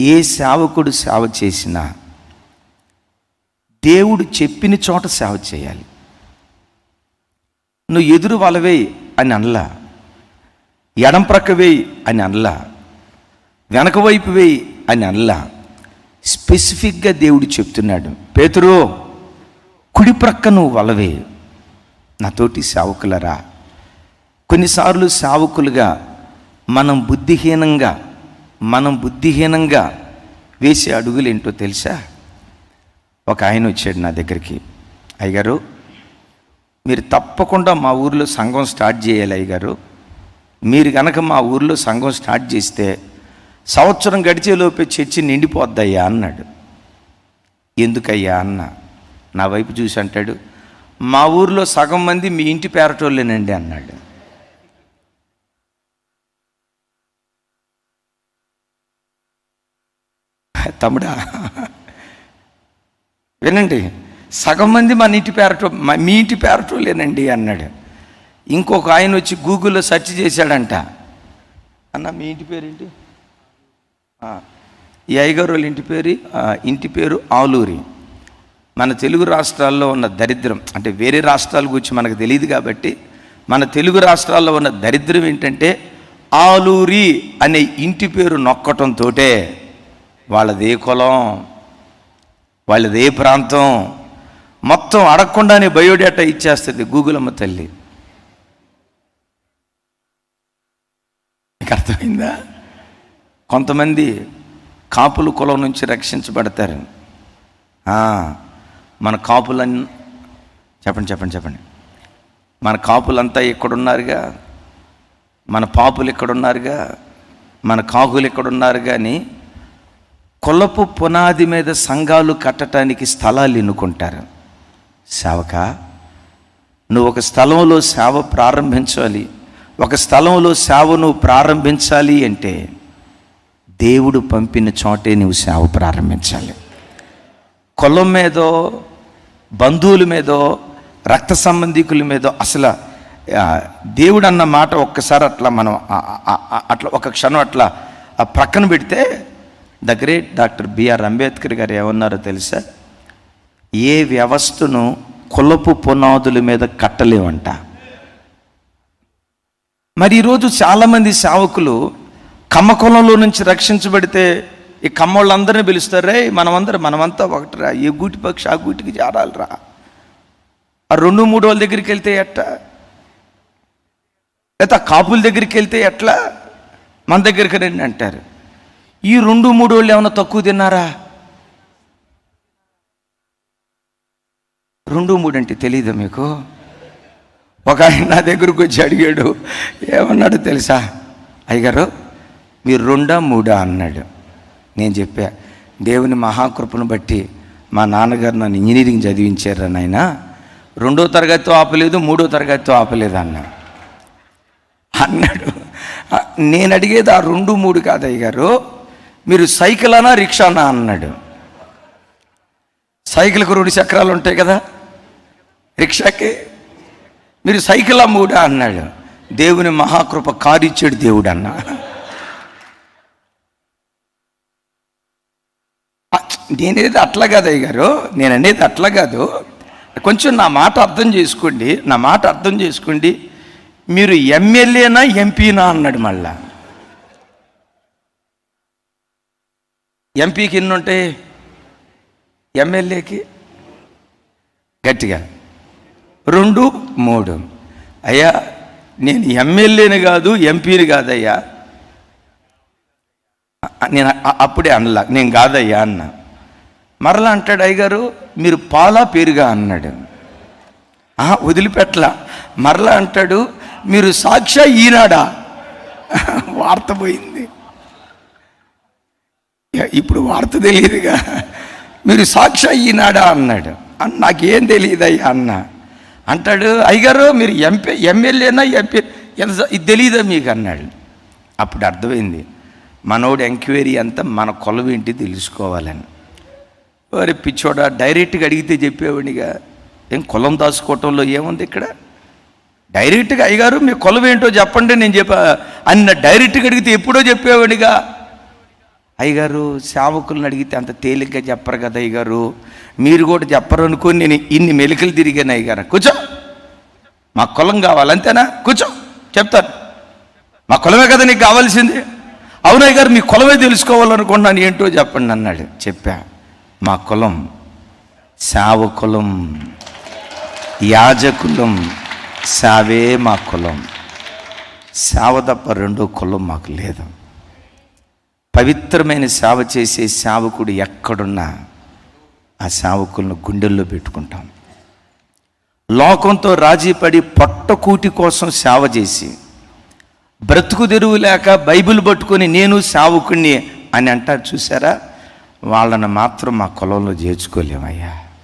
ఏ సేవకుడు సేవ చేసినా దేవుడు చెప్పిన చోట సేవ చేయాలి. నువ్వు ఎదురు వలవేయి అని అనలా. ఎడం ప్రక్క వేయి అని అనలా. వెనక వైపు వేయి అని అనలా. స్పెసిఫిక్గా దేవుడు చెప్తున్నాడు పేతురు కుడి ప్రక్క నువ్వు వలవే నాతోటి సేవకులరా కొన్నిసార్లు సేవకులుగా మనం బుద్ధిహీనంగా మనం బుద్ధిహీనంగా వేసే అడుగులు ఏంటో తెలుసా? ఒక ఆయన వచ్చాడు నా దగ్గరికి. అయ్యగారు మీరు తప్పకుండా మా ఊర్లో సంఘం స్టార్ట్ చేయాలి అయ్యగారు. మీరు కనుక మా ఊర్లో సంఘం స్టార్ట్ చేస్తే సంవత్సరం గడిచేలోపే చర్చి నిండిపోద్దయ్యా అన్నాడు. ఎందుకయ్యా అన్న? నా వైపు చూసి అంటాడు మా ఊర్లో సగం మంది మీ ఇంటి పేరటోళ్ళేనండి అన్నాడు. తమ్ముడా. వినండి సగం మంది మన ఇంటి పేరటో మీ ఇంటి పేరటోళ్ళేనండి అన్నాడు. ఇంకొక ఆయన వచ్చి గూగుల్లో సెర్చ్ చేశాడంట. అన్న మీ ఇంటి పేరేంటి? ఈ అయ్యగారు వాళ్ళ ఇంటి పేరు ఇంటి పేరు ఆలూరి. మన తెలుగు రాష్ట్రాల్లో ఉన్న దరిద్రం అంటే వేరే రాష్ట్రాల గురించి మనకు తెలియదు కాబట్టి మన తెలుగు రాష్ట్రాల్లో ఉన్న దరిద్రం ఏంటంటే ఆలూరి అనే ఇంటి పేరు నొక్కటంతో వాళ్ళదే కులం వాళ్ళదే ప్రాంతం. మొత్తం అడగకుండానే బయోడేటా ఇచ్చేస్తుంది గూగుల్ అమ్మ తల్లి. మీకు అర్థమైందా? కొంతమంది కాపుల కులం నుంచి రక్షించబడతారు. మన కాపులన్ చెప్పండి చెప్పండి చెప్పండి. మన కాపులంతా ఇక్కడున్నారుగా? మన పాపులు ఇక్కడున్నారుగా? మన కాకులు ఇక్కడున్నారు కానీ కొలపు పునాది మీద సంఘాలు కట్టడానికి స్థలాలు ఎన్నుకుంటారు. సేవక నువ్వు ఒక స్థలంలో సేవ ప్రారంభించాలి. ఒక స్థలంలో సేవ నువ్వు ప్రారంభించాలి అంటే దేవుడు పంపిన చోటే నువ్వు సేవ ప్రారంభించాలి. కొలం మీదో బంధువుల మీదో రక్త సంబంధికుల మీదో అసలు దేవుడు అన్న మాట ఒక్కసారి అట్లా మనం అట్లా ఒక క్షణం అట్లా ఆ ప్రక్కన పెడితే the great doctor B R Ambedkar గారు ఏమన్నారో తెలుసా? ఏ వ్యవస్థను కులపు పునాదుల మీద కట్టలేవంట. మరి ఈరోజు చాలామంది సేవకులు కమ్మకులంలో నుంచి రక్షించబడితే ఈ కమ్మోళ్ళందరినీ రే మనమందరం మనమంతా ఒకటిరా? ఏ గూటి పక్షి ఆ గూటికి చేరాలిరా ఆ రెండు మూడు వాళ్ళ దగ్గరికి వెళ్తే ఎట్ట లేకపోతే కాపుల దగ్గరికి వెళ్తే ఎట్లా? మన దగ్గరికి రండి అంటారు. ఈ రెండు మూడు వాళ్ళు ఏమైనా తక్కువ తిన్నారా? రెండు మూడు అంటే తెలియదు మీకు? ఒక ఆయన నా దగ్గరకు వచ్చి అడిగాడు ఏమన్నాడు తెలుసా? అయ్యగారు మీరు రెండా మూడా అన్నాడు. నేను చెప్పా దేవుని మహాకృపను బట్టి మా నాన్నగారు నన్ను ఇంజనీరింగ్ చదివించారు నాయన? రెండో తరగతితో ఆపలేదు మూడో తరగతితో ఆపలేదు అన్నా. అన్నాడు. నేను అడిగేది ఆ రెండు మూడు కాదు అయ్యగారు మీరు సైకిల్ అనా రిక్షానా అన్నాడు. సైకిల్కి రెండు చక్రాలు ఉంటాయి కదా. రిక్షాకి. మీరు సైకిల్ అమ్ముడా అన్నాడు. దేవుని మహాకృప కారిచ్చాడు దేవుడు అన్న. నేనేది అట్లా కాదు అయ్య గారు నేను అనేది అట్లా కాదు. కొంచెం నా మాట అర్థం చేసుకోండి. నా మాట అర్థం చేసుకోండి. మీరు ఎమ్మెల్యేనా ఎంపీనా అన్నాడు మళ్ళీ. ఎంపీకి ఎన్ని ఉంటాయి ఎమ్మెల్యేకి? గట్టిగా. రెండు మూడు. అయ్యా నేను ఎమ్మెల్యేని కాదు ఎంపీని కాదయ్యా. నేను అప్పుడే అనలా నేను కాదయ్యా అన్న. మరలా అంటాడు అయ్యగారు మీరు పాలా పేరుగా అన్నాడు. వదిలిపెట్టలా. మరలా అంటాడు మీరు సాక్షా ఈనాడా? వార్త పోయింది. ఇప్పుడు వార్త తెలియదుగా మీరు సాక్షి అయ్యినాడా అన్నాడు. అన్న నాకేం తెలియదయ్యా అన్న. అంటాడు అయ్యగారు మీరు ఎంపీ ఎమ్మెల్యేనా ఎంపీ? ఎంత ఇది తెలియదా మీకు అన్నాడు. అప్పుడు అర్థమైంది. మనోడు ఎంక్వైరీ అంతా మన కొలవ ఏంటి తెలుసుకోవాలని. వారి పిచ్చోడా డైరెక్ట్గా అడిగితే చెప్పేవాడిగా ఏం కులం దాచుకోవటంలో ఏముంది ఇక్కడ? డైరెక్ట్గా అయ్యగారు మీ కొలవేంటో చెప్పండి నేను చెప్పా అన్న డైరెక్ట్గా అడిగితే ఎప్పుడో చెప్పేవాడిగా అయ్యగారు సేవకులను అడిగితే అంత తేలిగ్గా చెప్పరు కదా అయ్యగారు. మీరు కూడా చెప్పరు అనుకుని నేను ఇన్ని మెలికలు తిరిగాను అయ్యగారు. కూర్చో. మా కులం కావాలి అంతేనా కూర్చో. చెప్తాను. మా కులమే కదా నీకు కావాల్సింది. అవునయ్య గారు మీ కులమే తెలుసుకోవాలనుకున్నాను. ఏంటో చెప్పండి అన్నాడు. చెప్పా. మా కులం సావకులం యాజకులం సావే మా కులం. సేవ తప్ప రెండో కులం మాకు లేదు. పవిత్రమైన సేవ చేసే సేవకుడు ఎక్కడున్నా ఆ సేవకులను గుండెల్లో పెట్టుకుంటాం. లోకంతో రాజీపడి పొట్టకూటి కోసం సేవ చేసి బ్రతుకు తెరువు లేక బైబిల్ పట్టుకొని నేను సేవకుణ్ణి అని అంటారు చూసారా? వాళ్ళని మాత్రం మా కులంలో చేర్చుకోలేమయ్యా.